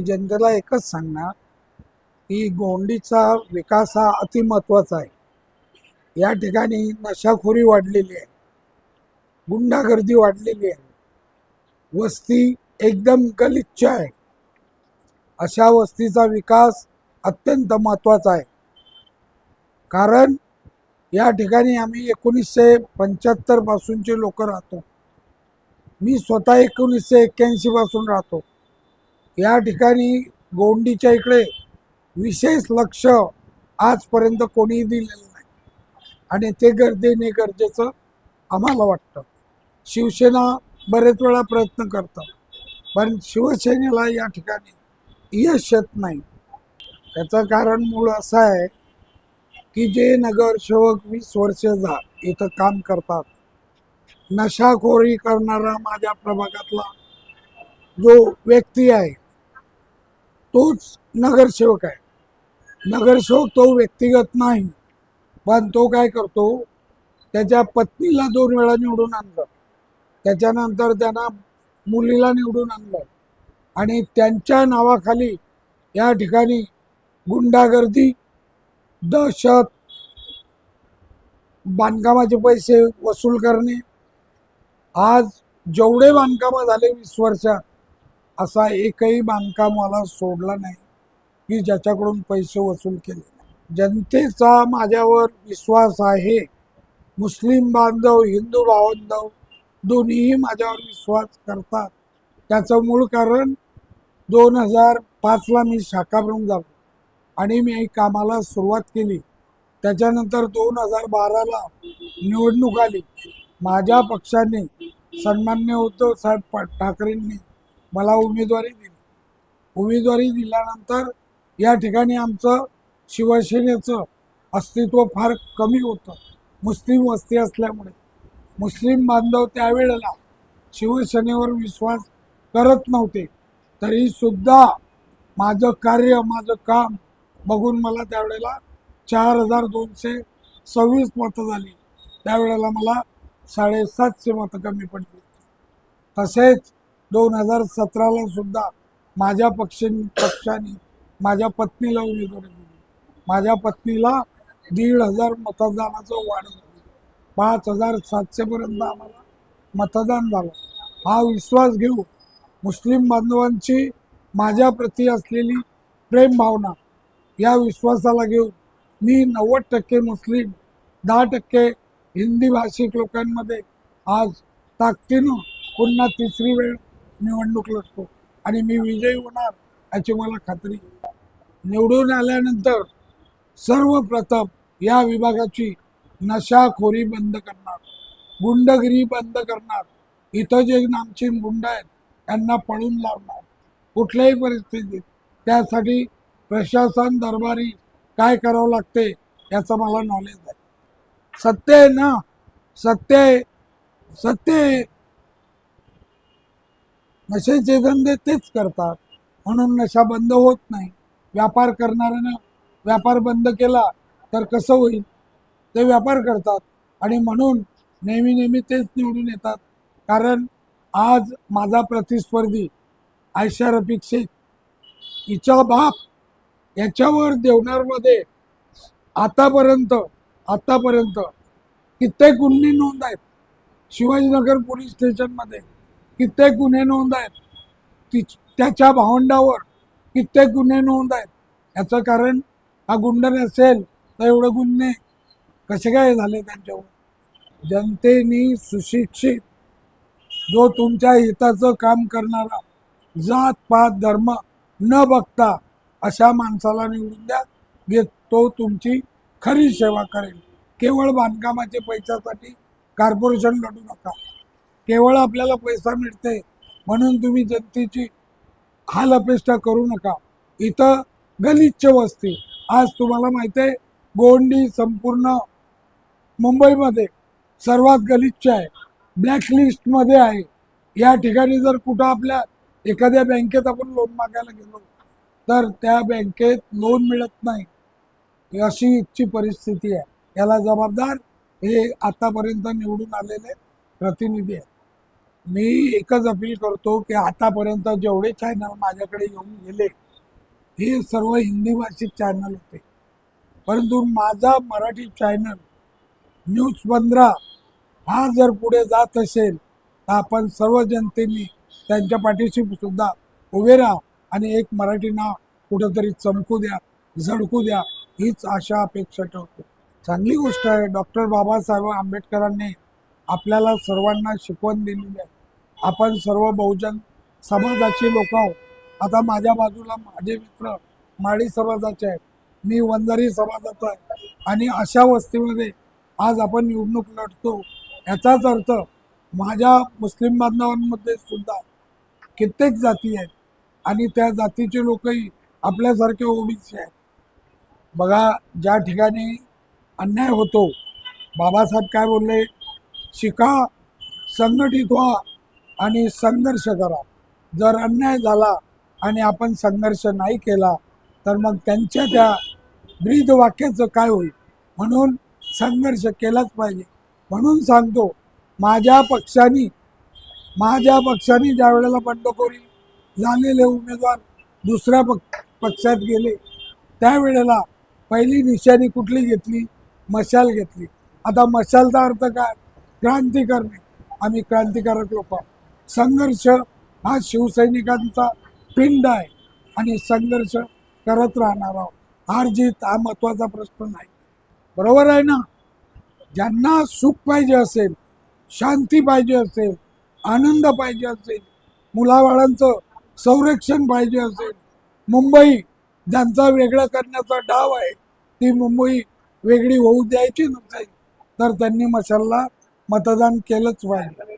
मी जनतेला एकच सांगणार की गोंडीचा विकास हा अतिमहत्वाचा आहे. या ठिकाणी नशाखोरी वाढलेली आहे गुंडागर्दी वाढलेली आहे वस्ती एकदम गलिच्छ आहे. अशा वस्तीचा विकास अत्यंत महत्त्वाचा आहे. कारण या ठिकाणी आम्ही एकोणीसशे पंच्याहत्तर पासूनचे लोक राहतो. मी स्वतः एकोणीसशे एक्क्याऐंशी पासून राहतो. या ठिकाणी गोंडीच्या इकडे विशेष लक्ष आजपर्यंत कोणीही दिलेलं नाही. आणि ते गर देणे गरजेचं आम्हाला वाटतं. शिवसेना बरेच वेळा प्रयत्न करतं पण शिवसेनेला या ठिकाणी यश येत नाही. त्याचं कारण मूळ असं आहे की जे नगरसेवक वीस वर्ष जा इथं काम करतात नशाखोरी करणारा माझ्या प्रभागातला जो व्यक्ती आहे तोच नगरसेवक आहे. नगरसेवक तो व्यक्तिगत नाही पण तो काय करतो त्याच्या पत्नीला दोन वेळा निवडून आणलं. त्याच्यानंतर त्यांना मुलीला निवडून आणलं. आणि त्यांच्या नावाखाली या ठिकाणी गुंडागर्दी दहशत बांधकामाचे पैसे वसूल करणे. आज जेवढे बांधकामं झाले वीस वर्षात असा एकही बांधकामवाला सोडला नाही. की ज्याच्याकडून पैसे वसूल केले. जनतेचा माझ्यावर विश्वास आहे. मुस्लिम बांधव हिंदू बांधव दोन्हीही माझ्यावर विश्वास करतात. त्याचं मूळ कारण दोन हजार पाचला मी शाखा भरून झालो आणि मी कामाला सुरुवात केली. त्याच्यानंतर दोन हजार बाराला निवडणूक आली. माझ्या पक्षाने सन्मान्य उद्धव साहेब ठाकरेंनी मला उमेदवारी दिली. उमेदवारी दिल्यानंतर या ठिकाणी आमचं शिवसेनेचं अस्तित्व फार कमी होतं. मुस्लिम वस्ती असल्यामुळे. मुस्लिम बांधव त्यावेळेला शिवसेनेवर विश्वास करत नव्हते. तरीसुद्धा माझं कार्य माझं काम बघून मला त्यावेळेला चार हजार दोनशे सव्वीस मतं झाली. त्यावेळेला मला साडेसातशे मतं कमी पडली तसेच दोन हजार सतराला सुद्धा माझ्या पक्ष पक्षाने माझ्या पत्नीला उमेदवारी दिली. माझ्या पत्नीला दीड हजार मतदानाचं वाढ झालं. पाच हजार सातशेपर्यंत आम्हाला मतदान झालं. हा विश्वास घेऊ मुस्लिम बांधवांची माझ्याप्रती असलेली प्रेम भावना या विश्वासाला घेऊन मी नव्वद टक्के मुस्लिम दहा टक्के हिंदी भाषिक लोकांमध्ये आज ताकदीनं पुन्हा तिसरी वेळ निवडणूक लढतो. आणि मी विजयी होणार याची मला खात्री. निवडून आल्यानंतर सर्वप्रथम या विभागाची नशाखोरी बंद करणार गुंडगिरी बंद करणार. इथं जे नामची गुंड आहेत त्यांना पळून लावणार. कुठल्याही परिस्थितीत त्यासाठी प्रशासन दरबारी काय करावं लागते याचं मला नॉलेज आहे. सत्य आहे ना? सत्य आहे. सत्य आहे. नशेचे धंदे तेच करतात. म्हणून नशा बंद होत नाही. व्यापार करणाऱ्यानं व्यापार बंद केला तर कसं होईल? ते व्यापार करतात. आणि म्हणून नेहमी नेहमी तेच निवडून येतात. कारण आज माझा प्रतिस्पर्धी आयशा रफिक शेख हिचा बाप याच्यावर देवणारमध्ये आतापर्यंत आतापर्यंत कित्येक गुन्हे नोंद आहेत. शिवाजीनगर पोलीस स्टेशनमध्ये. कित्येक गुन्हे नोंद आहेत. ति त्याच्या भावंडावर कित्येक गुन्हे नोंद आहेत. याचं कारण हा गुंड नसेल तर एवढे गुन्हे कसे काय झाले त्यांच्यावर? जनतेने सुशिक्षित जो तुमच्या हिताचं काम करणारा जात पात धर्म न बघता अशा माणसाला निवडून द्या जे तो तुमची खरी सेवा करेल. केवळ बांधकामाचे पैशासाठी कॉर्पोरेशन लढू नका. केवळ आपल्याला पैसा मिळते म्हणून तुम्ही जनतेची हाल अपेष्टा करू नका. इथं गलिच्छ वस्ती. आज तुम्हाला माहिती आहे गोंडी संपूर्ण मुंबईमध्ये सर्वात गलिच्छ आहे. ब्लॅकलिस्टमध्ये आहे. या ठिकाणी जर कुठं आपल्या एखाद्या बँकेत आपण लोन मागायला गेलो तर त्या बँकेत लोन मिळत नाही. अशी इथची परिस्थिती आहे. याला जबाबदार हे आतापर्यंत निवडून आलेले प्रतिनिधी आहेत. मी एकच अपील करतो की आतापर्यंत जेवढे चॅनल माझ्याकडे येऊन गेले हे सर्व हिंदी भाषिक चॅनल होते. परंतु माझा मराठी चॅनल न्यूज पंधरा हा जर पुढे जात असेल तर आपण सर्व जनतेने त्यांच्या पाठीशी सुद्धा उभे राहा आणि एक मराठी नाव कुठंतरी चमकू द्या झळकू द्या हीच आशा अपेक्षा ठेवतो. चांगली गोष्ट आहे डॉक्टर बाबासाहेब आंबेडकरांनी आपल्याला सर्वांना शिकवण दिलेली आहे. आपण सर्व बहुजन समाजाची लोक आहोत. आता माझ्या बाजूला माझे मित्र माळी समाजाचे आहेत. मी वंजारी समाजाचा आहे. आणि अशा वस्तीमध्ये आज आपण निवडणूक लढतो. याचाच अर्थ माझ्या मुस्लिम बांधवांमध्ये सुद्धा कित्येक जाती आहेत. आणि त्या जातीचे लोकही आपल्यासारखे ओबीसी आहेत. बघा ज्या ठिकाणी अन्याय होतो बाबासाहेब काय बोलले? शिका संघटित व्हा आणि संघर्ष करा. जर अन्याय झाला आणि आपण संघर्ष नाही केला तर मग त्यांच्या त्या ब्रीद वाक्याचं काय होईल? म्हणून संघर्ष केलाच पाहिजे. म्हणून सांगतो माझ्या पक्षाने माझ्या पक्षाने ज्या वेळेला बंडखोरी झालेले उमेदवार दुसऱ्या पक्ष पक्षात गेले त्यावेळेला पहिली निशाणी कुठली घेतली? मशाल घेतली. आता मशालचा अर्थ काय? क्रांती करणे आम्ही क्रांतिकारक लोक आहोत. संघर्ष हा शिवसैनिकांचा पिंड आहे. आणि संघर्ष करत राहणार आहोत. हार जीत हा महत्त्वाचा प्रश्न नाही. बरोबर आहे ना? ज्यांना सुख पाहिजे असेल शांती पाहिजे असेल आनंद पाहिजे असेल मुलाबाळांचं संरक्षण पाहिजे असेल मुंबई ज्यांचा वेगळं करण्याचा डाव आहे ती मुंबई वेगळी होऊ द्यायची नसेल तर त्यांनी मशालला मतदान केलंच पाहिजे.